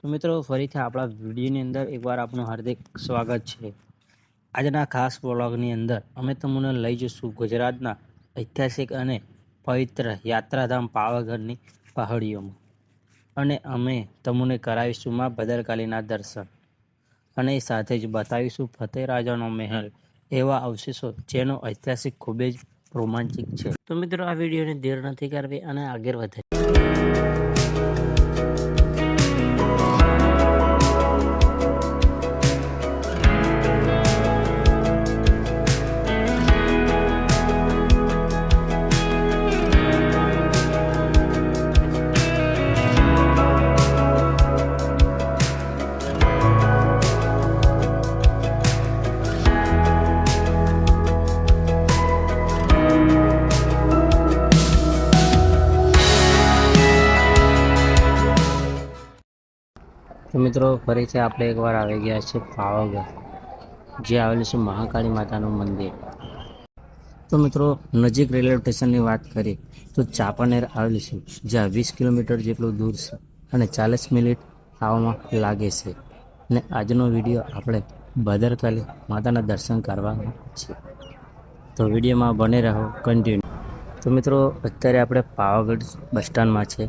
તો મિત્રો, ફરીથી આપણા વિડીયોની અંદર એકવાર આપનું હાર્દિક સ્વાગત છે. આજના ખાસ વ્લોગની અંદર અમે તમને લઈ જઈશું ગુજરાતના ઐતિહાસિક અને પવિત્ર યાત્રાધામ પાવાગઢની પહાડીઓમાં. અને અમે તમને કરાવીશું માં ભદ્રકાલીના દર્શન. અને સાથે જ બતાવીશું ફતેહરાજાનો મહેલ એવા અવશેષો જેનો ઐતિહાસિક ખૂબ જ રોમાંચિક છે. તો મિત્રો, આ વિડીયોને દેર નથી કરવી અને આગળ વધે. તો મિત્રો, ફરીથી આપણે એકવાર આવી ગયા છે પાવાગઢ, જે આવેલું છે મહાકાળી માતાનું મંદિર. તો મિત્રો, નજીક રેલવે સ્ટેશનની વાત કરીએ, તો ચાપાનેર આવેલું છે, જ્યાં વીસ કિલોમીટર જેટલું દૂર છે અને ચાલીસ મિનિટ આવવામાં લાગે છે. અને આજનો વીડિયો આપણે ભદ્રકાલી માતાના દર્શન કરવાના છે તો વિડીયોમાં બને રહો કન્ટિન્યુ તો મિત્રો, અત્યારે આપણે પાવાગઢ બસ સ્ટેન્ડમાં છે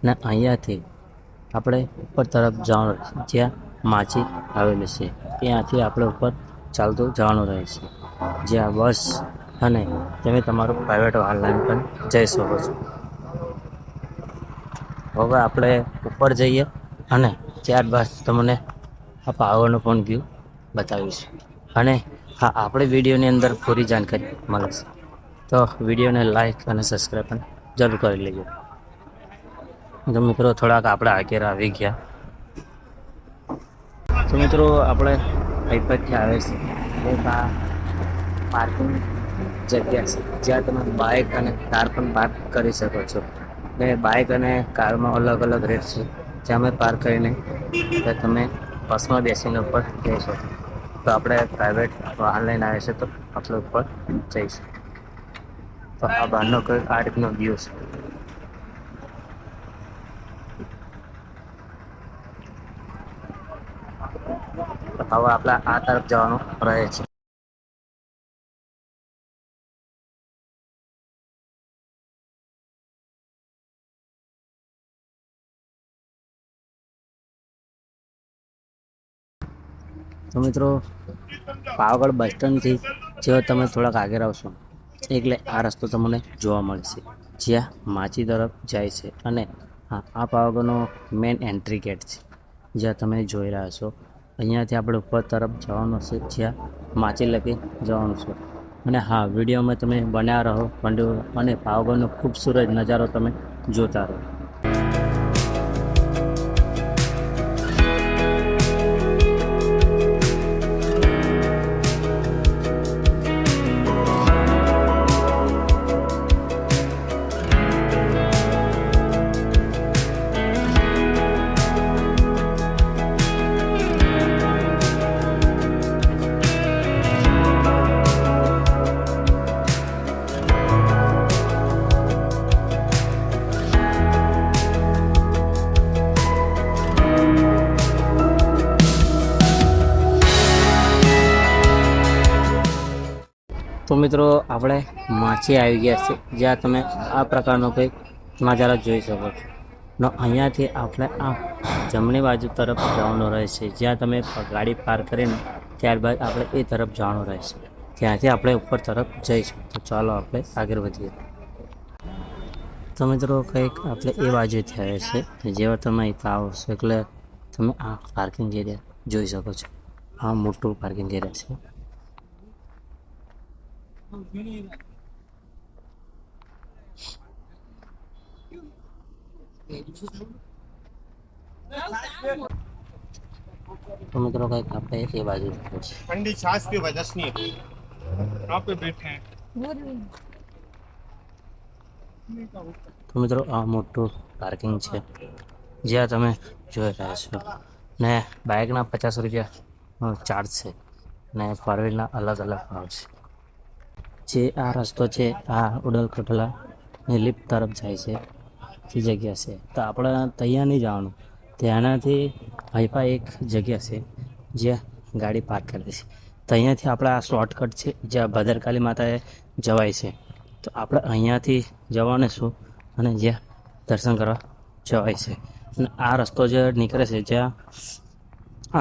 અને અહીંયાથી આપણે ઉપર તરફ જવાનું જ્યાં માછી આવેલી છે, ત્યાંથી આપણે ઉપર ચાલતું જવાનું રહે છે. જ્યાં બસ અને તમે તમારું પ્રાઇવેટ વાહન પણ જઈ શકો છો. હવે આપણે ઉપર જઈએ અને ત્યારબાદ તમને આ પાવરનું પણ વ્યૂ બતાવીશું. અને હા, આપણે વિડીયોની અંદર પૂરી જાણકારી મળશે તો વિડીયોને લાઈક અને સબસ્ક્રાઈબ પણ જરૂર કરી લેજો. તો મિત્રો થોડાક આપણે આગળ આવી ગયા. તો મિત્રો આપણે હૈપતથી આવે છે. પાર્કિંગ જગ્યા છે. જ્યાં તમે બાઇક અને કાર પણ પાર્ક કરી શકો છો. ને બાઇક અને કારમાં અલગ અલગ રેટ છે. જ્યાં અમે પાર્ક કરીને તમે બસમાં બેસીને ઉપર જઈ શકો. તો આપણે પ્રાઇવેટ વાહન લઈને આવે છે તો આપણે ઉપર જઈશું. તો આ બહારનો કોઈ આ રીતનો વ્યૂ છે. હવે આપણે આ તરફ જવાનું રહે છે. તો મિત્રો, પાવાગઢ બસ સ્ટેન્ડથી જો તમે થોડાક આગળ આવશો. એટલે આ રસ્તો તમને જોવા મળશે. જ્યાં માચી તરફ જાય છે અને હા આ પાવાગઢનો મેઇન એન્ટ્રી ગેટ છે. જ્યાં તમે જોઈ રહ્યા છો અહીંયાથી આપણે ઉપર તરફ જવાનું છે, જ્યાં માચી લગી જવાનું છે. અને હા, વિડીયોમાં તમે બન્યા રહો અને પાવાગઢનો ખૂબસૂરત નજારો તમે જોતા રહો. મિત્રો, આપણે માછી આવી ગયા છે જ્યાં તમે આ પ્રકારનો કંઈક નજારો જોઈ શકો છો. ને અહીંયાથી આપણે આ જમણી બાજુ તરફ જવાનું રહે છે જ્યાં તમે ગાડી પાર્ક કરીને ત્યારબાદ આપણે એ તરફ જવાનું રહેશે. ત્યાંથી આપણે ઉપર તરફ જઈશું. તો ચાલો આપણે આગળ વધીએ. તો મિત્રો, કંઈક આપણે એ બાજુથી આવે છે, જેવા તમે અહીં આવશો એટલે તમે આ પાર્કિંગ એરિયા જોઈ શકો છો. આ મોટું પાર્કિંગ એરિયા છે. મિત્રો કંઈક આપણે એ બાજુ જવું છે ठंडी छाछ की वजह से नहीं यहाँ पे बैठे हैं તો મિત્રો આ મોટું પાર્કિંગ છે જ્યાં તમે જોઈ રહ્યા છો ને બાઇકના પચાસ રૂપિયા ચાર્જ છે ને ફોર વ્હીલના અલગ અલગ ભાવ છે જે આ રસ્તો છે, આ ઉડલ ખટોલાની લિફ્ટ તરફ જાય છે જે જગ્યા છે. તો આપણે ત્યાં નહીં જવાનું. ત્યાંનાથી હાઈફાઈ એક જગ્યા છે, જ્યાં ગાડી પાર્ક કરી છે તો અહીંયાથી આપણે આ શોર્ટકટ છે, જ્યાં ભદ્રકાલી માતાએ જવાય છે. તો આપણે અહીંયાથી જવાનું છું અને જ્યાં દર્શન કરવા જવાય છે. અને આ રસ્તો જે નીકળે છે, જ્યાં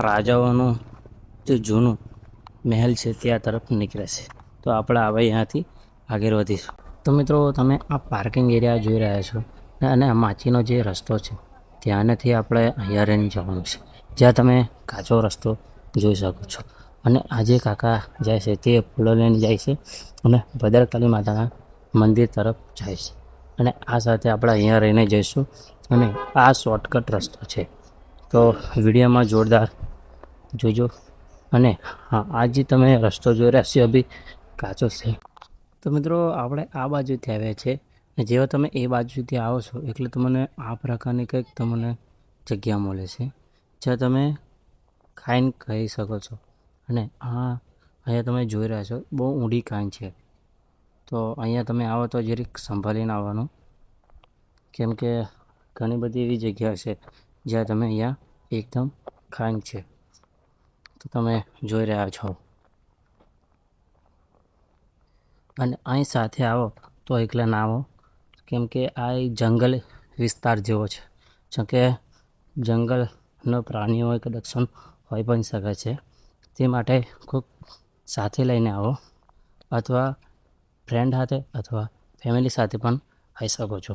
રાજાઓનું જે જૂનું મહેલ છે, ત્યાં તરફ નીકળે છે. તો આપણે હવે અહીંયાથી આગળ વધીશું. તો મિત્રો, તમે આ પાર્કિંગ એરિયા જોઈ રહ્યા છો અને માચીનો જે રસ્તો છે, ત્યાંથી આપણે અહીંયા રહીને જવાનું છે. જ્યાં તમે કાચો રસ્તો જોઈ શકો છો. અને આ જે કાકા જાય છે તે ફૂલો લઈને જાય છે અને ભદ્રકાલી માતાના મંદિર તરફ જાય છે. અને આ સાથે આપણે અહીંયા રહીને જઈશું અને આ શોર્ટકટ રસ્તો છે. તો વિડીયોમાં જોરદાર જોજો. અને હા, આ જે તમે રસ્તો જોઈ રહ્યા છો અભી કાચો છે. તો મિત્રો, આપણે આ બાજુથી આવ્યા છે. ને જેવા તમે એ બાજુથી આવો છો, એટલે તમને આ પ્રકારની કંઈક તમને જગ્યા મળે છે, જ્યાં તમે ખાઈને કહી શકો છો. અને આ અહીંયા તમે જોઈ રહ્યા છો, બહુ ઊંડી ખાઈન છે. તો અહીંયા તમે આવો તો જરીક સંભાળીને આવવાનું. કેમ કે ઘણી બધી એવી જગ્યા છે, જ્યાં તમે અહીંયા એકદમ ખાઈન છે. તો તમે જોઈ રહ્યા છો. અને અહીં સાથે આવો તો એકલા ના આવો. કેમ કે આ જંગલ વિસ્તાર જેવો છે. જેમ કે જંગલનો પ્રાણીઓ એક દર્શન હોઈ પણ શકે છે. તે માટે ખૂબ સાથે લઈને આવો. અથવા ફ્રેન્ડ સાથે અથવા ફેમિલી સાથે પણ આવી શકો છો.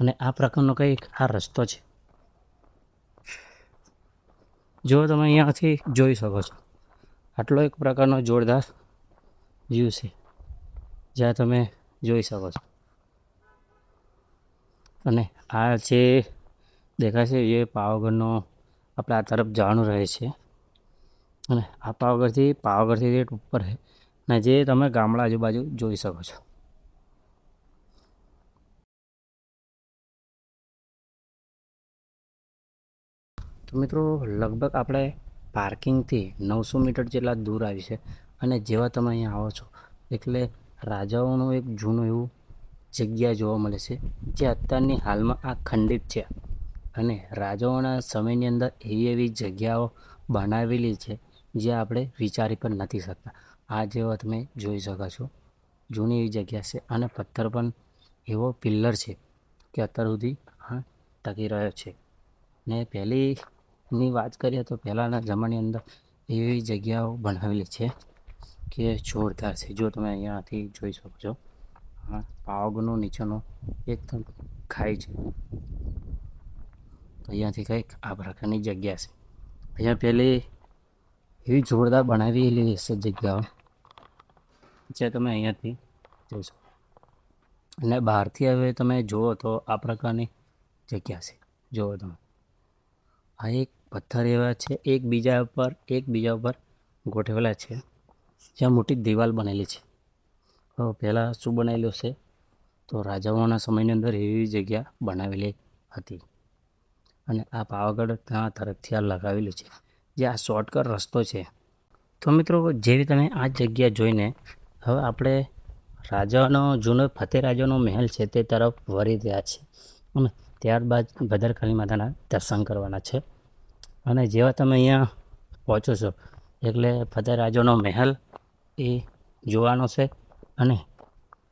અને આ પ્રકારનો કંઈક આ રસ્તો છે. જો તમે અહીંયાથી જોઈ શકો છો. આટલો એક પ્રકારનો જોરદાર વ્યૂ છે જ્યાં તમે જોઈ શકો છો. અને આ જે દેખાય છે, એ પાવાગઢનો આપણે આ તરફ જવાનું રહે છે. અને આ પાવાગઢથી પાવાગઢથી રેટ ઉપર છે અને જે તમે ગામડા આજુબાજુ જોઈ શકો છો. તો મિત્રો, લગભગ આપણે પાર્કિંગથી નવસો મીટર જેટલા દૂર આવી છે. અને જેવા તમે અહીંયા આવો છો, એટલે રાજાઓનું એક જૂનું એવું જગ્યા જોવા મળે છે, જે અત્યારની હાલમાં આ ખંડિત છે. અને રાજાઓના સમયની અંદર એવી એવી જગ્યાઓ બનાવેલી છે, જે આપણે વિચારી પણ નથી શકતા. આ જેવા તમે જોઈ શકો છો, જૂની એવી જગ્યા છે અને પથ્થર પણ એવો પિલ્લર છે કે અત્યાર સુધી હા ટકી રહ્યો છે. ને પહેલીની વાત કરીએ તો પહેલાંના જમાની અંદર એવી જગ્યાઓ બનાવેલી છે કે જોરદાર છે. જો તમે અહીંયાથી જોઈ શકો છો હા પાવાગઢનો નીચેનો એકદમ ખાઈ છે. અહીંયાથી કંઈક આ પ્રકારની જગ્યા છે. અહીંયા પહેલી એવી જોરદાર બનાવેલી હશે જગ્યાઓ, જે તમે અહીંયાથી જોઈ શકો. અને બહારથી હવે તમે જુઓ તો આ પ્રકારની જગ્યા છે. જુઓ તમે. આ એક પથ્થર એવા છે. એકબીજા ઉપર એકબીજા ઉપર ગોઠવેલા છે. જ્યાં મોટી દિવાલ બનેલી છે. તો પહેલાં શું બનાવેલું છે તો રાજાઓના સમયની અંદર એવી જગ્યા બનાવેલી હતી. અને આ પાવાગઢ ત્યાં તરફથી આ લગાવેલું છે. જે આ શોર્ટકટ રસ્તો છે. તો મિત્રો, જેવી તમે આ જગ્યા જોઈને, હવે આપણે રાજાનો, જૂનો ફતેહ રાજાનો મહેલ છે તે તરફ વળી રહ્યા છે અને ત્યારબાદ ભદ્રકાળી માતાના દર્શન કરવાના છે. અને જેવા તમે અહીંયા પહોંચો છો, એટલે ફતેહ રાજાનો મહેલ એ જોવાનો છે અને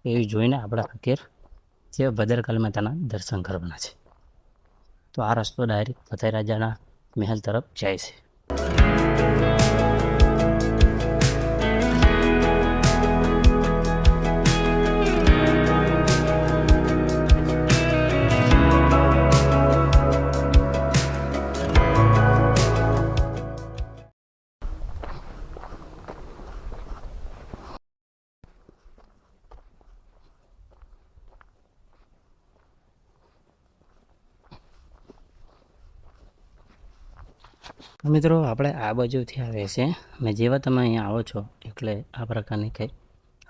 એ જોઈને આપણા ફકીર જે ભદ્રકાલ માતાના દર્શન કરવાના છે. તો આ રસ્તો ડાયરેક્ટ ફતેહ રાજાના મહેલ તરફ જાય છે. મિત્રો, આપણે આ બાજુથી આવીએ છીએ. અને જેવા તમે અહીંયા આવો છો, એટલે આ પ્રકારની કંઈક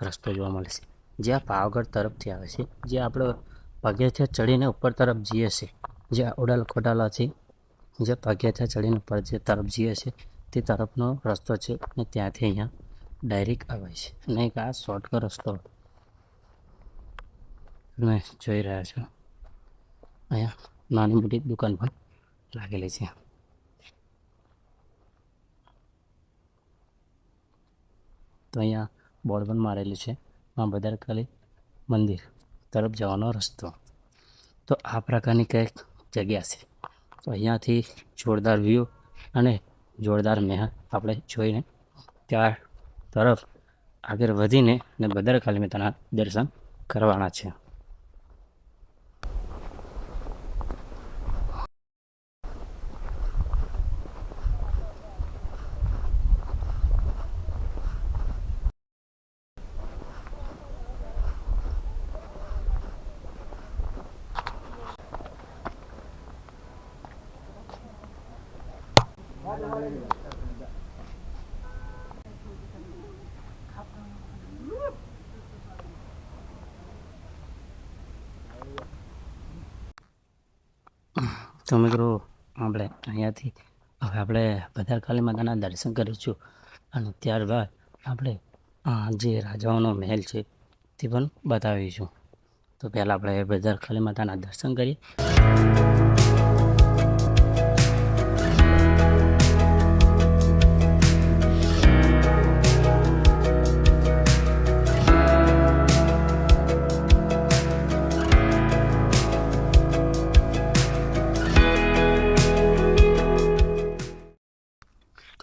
રસ્તો જોવા મળે છે. જે આ પાવાગઢ તરફથી આવે છે, જે આપણે પગેથી ચડીને ઉપર તરફ જઈએ છીએ. જે ઉડાલ ખોડાલાથી જે પગેથી ચડીને ઉપર જે તરફ જઈએ છીએ, તે તરફનો રસ્તો છે અને ત્યાંથી અહીંયા ડાયરેક્ટ આવે છે. અને એક આ શોર્ટકટ રસ્તો તમે જોઈ રહ્યા છો. અહીંયા નાની મોટી દુકાન પણ લાગેલી છે. તો અહીંયા બોર્ડ પણ મારેલું છે માં ભદ્રકાલી મંદિર તરફ જવાનો રસ્તો. તો આ પ્રકારની કંઈક જગ્યા છે. તો અહીંયાથી જોરદાર વ્યૂ અને જોરદાર મેહ આપણે જોઈને ત્યાં તરફ આગળ વધીને ને ભદ્રકાલી મેતાના દર્શન કરવાના છે. તો મિત્રો, આપણે અહીંયાથી હવે આપણે ભદ્રકાલી માતાના દર્શન કરીશું. અને ત્યારબાદ આપણે જે રાજાઓનો મહેલ છે, તે પણ બતાવીશું. તો પહેલાં આપણે ભદ્રકાલી માતાના દર્શન કરીએ.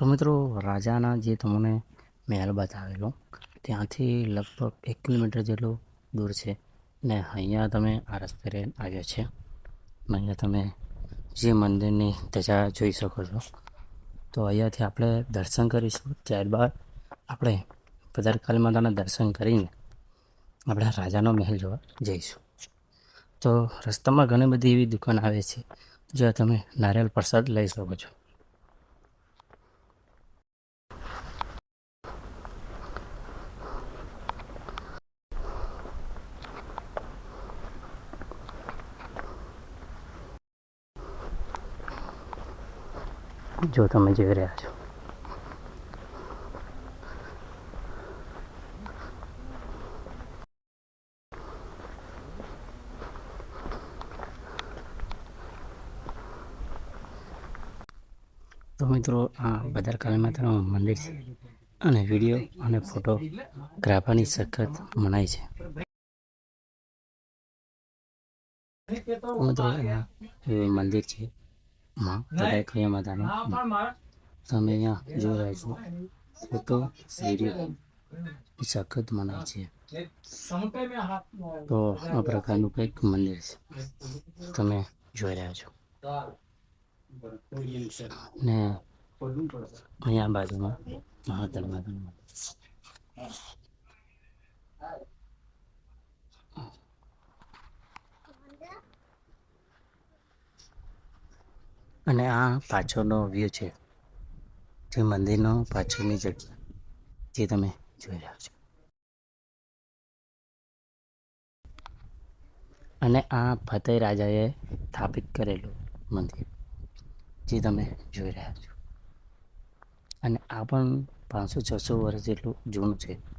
તો મિત્રો, રાજાના જે તમને મહેલ બતાવેલો, ત્યાંથી લગભગ એક કિલોમીટર જેટલું દૂર છે ને અહીંયા તમે આ રસ્તે રહીને આવ્યા છે. અહીંયા તમે જે મંદિરની ધજા જોઈ શકો છો. તો અહીંયાથી આપણે દર્શન કરીશું. ત્યારબાદ આપણે ભદ્રકાળી માતાના દર્શન કરીને આપણે રાજાનો મહેલ જોવા જઈશું. તો રસ્તામાં ઘણી બધી એવી દુકાન આવે છે, જ્યાં તમે નારિયેલ પ્રસાદ લઈ શકો છો. જો તમે જોઈ રહ્યા છો. તો મિત્રો, આ ભદ્રકાળી માતાનું મંદિર છે અને વીડિયો અને ફોટોગ્રાફરની સખત મનાય છે. મંદિર છે માં ભદ્રકાળી માતાનું તમે અહીંયા જોઈ રહ્યા છો. Photo video. સખત મનાય છે. તો આ પ્રકારનું કંઈક મંદિર છે. તમે જોઈ રહ્યા છો. ને અહીંયા બાજુમાં માતાનું મંદિર અને આ પાછળનો વ્યૂ છે, જે મંદિરનો પાછળની જગ્યા, જે તમે જોઈ રહ્યા છો. અને આ ફતેહ રાજાએ સ્થાપિત કરેલું મંદિર, જે તમે જોઈ રહ્યા છો. અને આ પણ પાંચસો છસો વર્ષ જેટલું જૂનું છે.